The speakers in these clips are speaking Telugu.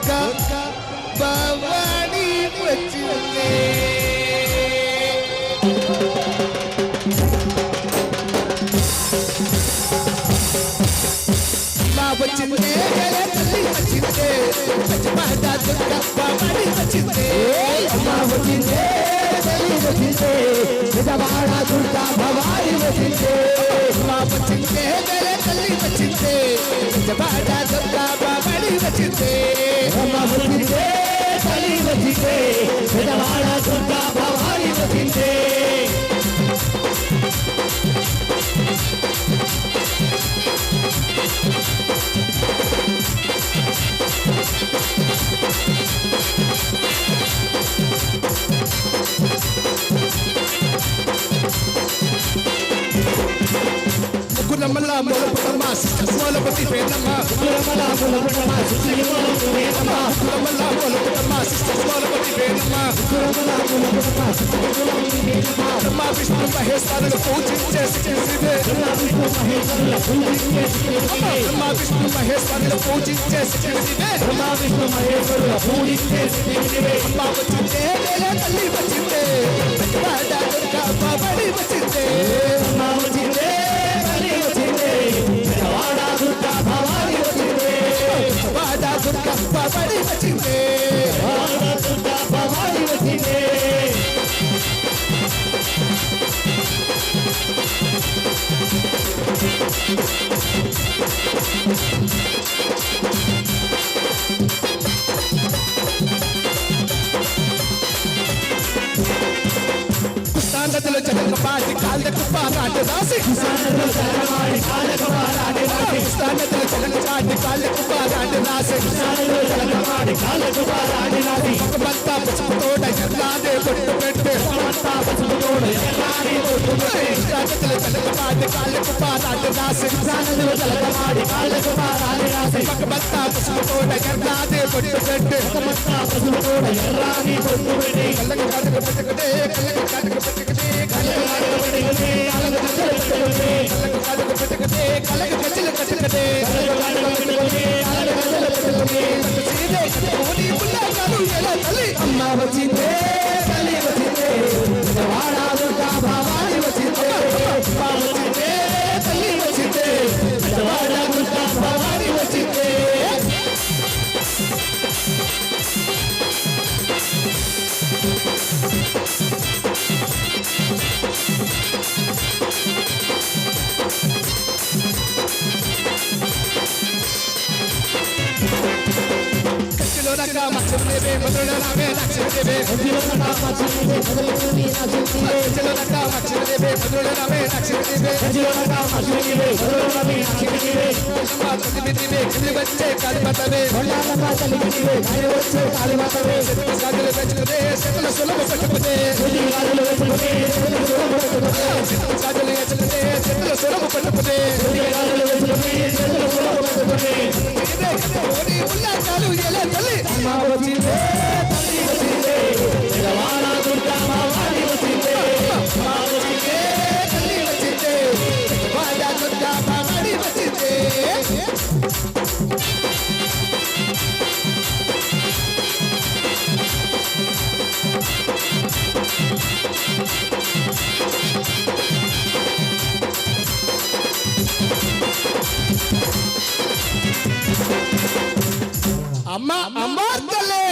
దుర్గా భవాని వచ్చిందే మా వచ్చిందే గల తల్లి వచ్చిందే పచ్చమాట దుర్గా భవాని వచ్చిందే అమ్మ వచ్చిందే తల్లి వచ్చిందే నిజవాడ దుర్గా భవాని వచ్చిందే మా వచ్చిందే గల తల్లి వచ్చిందే పచ్చమాట దుర్గా భవాని వచ్చిందే నిజవాడ దుర్గా భవాని వచ్చిందే ముగ్గురమ్మల మూలపుటమ్మ సిస్టర్ పేదమ్మ కులమల కులమల సుశ్రీమల పేదమ్మ కులేనమ్మ బ్రహ్మ విష్ణు మహేశ్వరులు పూజించే సిద్ధిదే విష్ణు మహేశ్వరుల పూజించే శ్రీనివాసే. బ్రహ్మ విష్ణు మహేశ్వరులు పూజించే సిద్ధిదే బ్రహ్మ విష్ణు మహేశ్వరుల పూజించే శ్రీనివే. అమ్మ వచ్చిందే నేల తల్లి వచ్చిందే పచ్చమాట దుర్గా భవాని వచ్చిందే అమ్మ వచ్చిందే, తల్లి వచ్చిందే, నిజవాడ దుర్గా భవాని వచ్చిందే. వాడ దుర్గా భవాని వచ్చిందే కృష్ణానదిలో జగన్ పాటి కాళ్ళకు పారాట రాసి సానలో జలమాడి కాళ్ళకు పారాడి రాసి. కృష్ణానదిలో జగన్ పాటి కాళ్ళకు పారాట రాసి సానలో జలమాడి కాళ్ళకు పారాడి రాసి. భక్త పసుపుతోడ ఎల్లాదే బొట్టు పెట్టే అంతా పసుపుతోడు ఎర్రాని బొట్టు పెట్టి. కృష్ణానదిలో జగన్ పాటి కాళ్ళకు పారాట రాసి సానలో జలమాడి కాళ్ళకు పారాడి రాసి. భక్త పసుపుతోడ ఎల్లాదే బొట్టు పెట్టే అంతా పసుపుతోడు ఎర్రాని బొట్టు పెట్టి. కళ్ళకు కాటుక పెట్టుకునే కళ్ళకు కాటుక అమ్మ వచ్చిందే తల్లి వచ్చిందే నిజవాడ దుర్గా భవాని వచ్చిందే అమ్మ వచ్చిందే తల్లి వచ్చిందే నిజవాడ దుర్గా భవాని వచ్చిందే కచ్చిలో రక మచ్చదేవే మధుర రామే లక్ష్మీదేవే జీవన వచ్చిందే మొదలుకొని నచ్చిందే కచ్చిలో రక మచ్చదేవే మధుర రామే లక్ష్మీదేవే జీవన వచ్చిందే మొదలుకొని నచ్చిందే అమ్మ తల్లిదివే కింది వచ్చే కాలిపతవే కొండాలమ్మ తల్లికివే కాయ వచ్చే కాలిమాతవే సాగులు పెంచుకునే శకుల సులభ పట్టుకునే తొలి గాలులు వెతుకునే తొలి సులభ సాగులు పెంచుకునే శకుల సులభ పట్టుకునే తొలి గాలులు వెతుకునే తొలి సులభ వెతుకునే సీదే కట్టుకోని ఉల్లాగాలు ఎలా అమ్మ అమ్మ తల్లి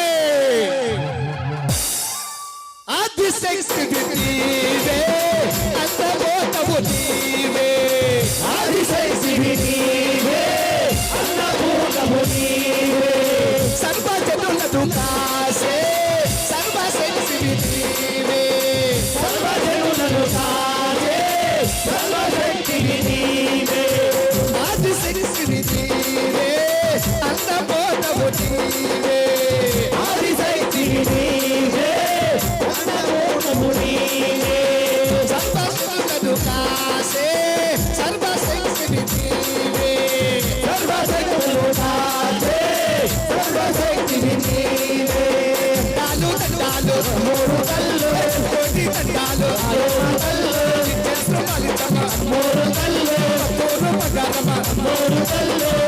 ఆదిశక్తి నీవే అంతమోతము నీవే. ఆదిశక్తి నీవే అన్నపూర్ణము నీవే. సర్వజనులను కాసే సర్వశక్తి నీవే. సర్వజనులను కాచే సర్వశక్తి నీవే. Moro Tello, Moro Pagaba,